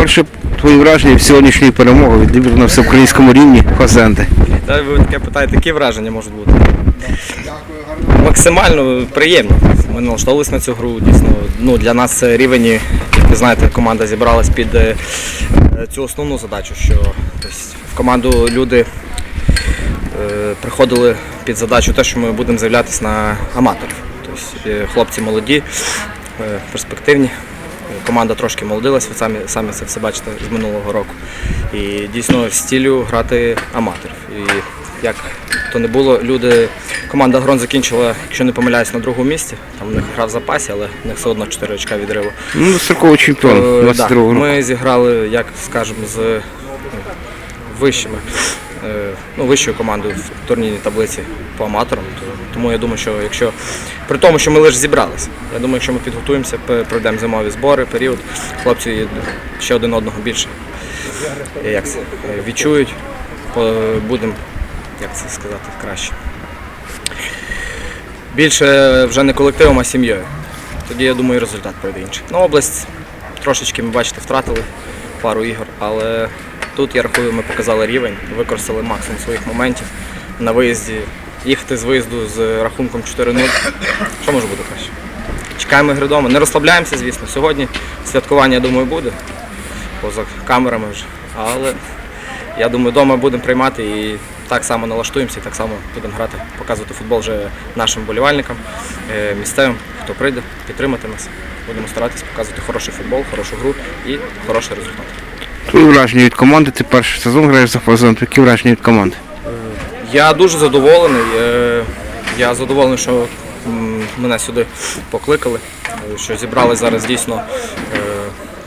Перше твої враження від сьогоднішньої перемоги відбір на всеукраїнському рівні Фазенди. Та ви таке питаєте, які враження можуть бути? Максимально приємно. Ми налаштовувалися на цю гру. Дійсно, ну, для нас рівень, як ви знаєте, команда зібралась під е, цю основну задачу, що в команду люди е, приходили під задачу те, що ми будемо з'являтися на аматорів. Тобто, е, хлопці молоді, перспективні. Е, Команда трошки молодилась, ви самі, самі це все бачите з минулого року. І дійсно в стілю грати аматорів. І як то не було, люди, команда Грон закінчила, якщо не помиляюсь, на другому місці. Там у них гра в запасі, але в них все одно 4 очка відриву. Ну, строковий чемпіон Е, 22 да. Ми зіграли, як скажемо, з е, вищими, е, ну, вищою командою в турнірній таблиці по аматорам. Тому я думаю, що якщо при тому, що ми лише зібралися, я думаю, якщо ми підготуємося, пройдемо зимові збори, період, хлопці ще один одного більше е, як це, е, відчують, будемо, як це сказати, краще. Більше вже не колективом, а сім'єю. Тоді я думаю, результат пройде інший. Ну, область трошечки, ми бачите, втратили пару ігор, але тут я рахую, ми показали рівень, використали максимум своїх моментів на виїзді. Їхати з виїзду з рахунком 4-0. Що може бути краще? Чекаємо ігри вдома. Не розслабляємося, звісно. Сьогодні святкування, я думаю, буде. Поза камерами вже. Але я думаю, вдома будемо приймати і так само налаштуємося, і так само будемо грати, показувати футбол вже нашим болівальникам, е, місцевим, хто прийде, підтримати нас. Будемо старатися показувати хороший футбол, хорошу гру і хороший результат. Твої враження від команди, ти перший сезон граєш за фазон, Які враження від команди? Я дуже задоволений. е, Я задоволений, що мене сюди покликали, е, що зібрали зараз дійсно е,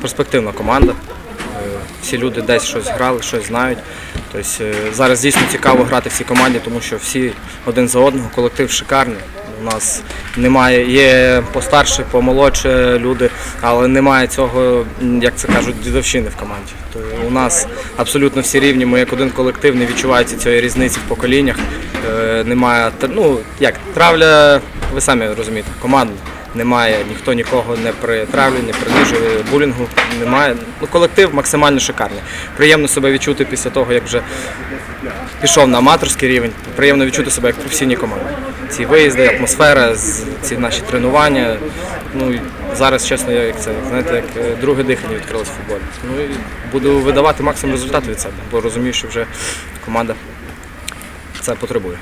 перспективна команда. Всі люди десь щось грали, щось знають. Тобто е, зараз дійсно цікаво грати в цій команді, тому що всі один за одного, колектив шикарний. У нас немає, є постарше, помолодше люди, але немає цього, як це кажуть, дідовщини в команді. То у нас абсолютно всі рівні, ми як один колектив, не відчувається цієї різниці в поколіннях. Е, немає, ну як, травля, ви самі розумієте, команда. Немає, ніхто нікого не притравлює, не принижує, булінгу немає. Ну, колектив максимально шикарний. Приємно себе відчути після того, як вже пішов на аматорський рівень. Приємно відчути себе як в професійній команді. Ці виїзди, атмосфера, ці наші тренування. Ну зараз, чесно, я як це знаєте, як е, друге дихання відкрилось в футболі. Ну і буду видавати максимум результату від себе, бо розумію, що вже команда це потребує.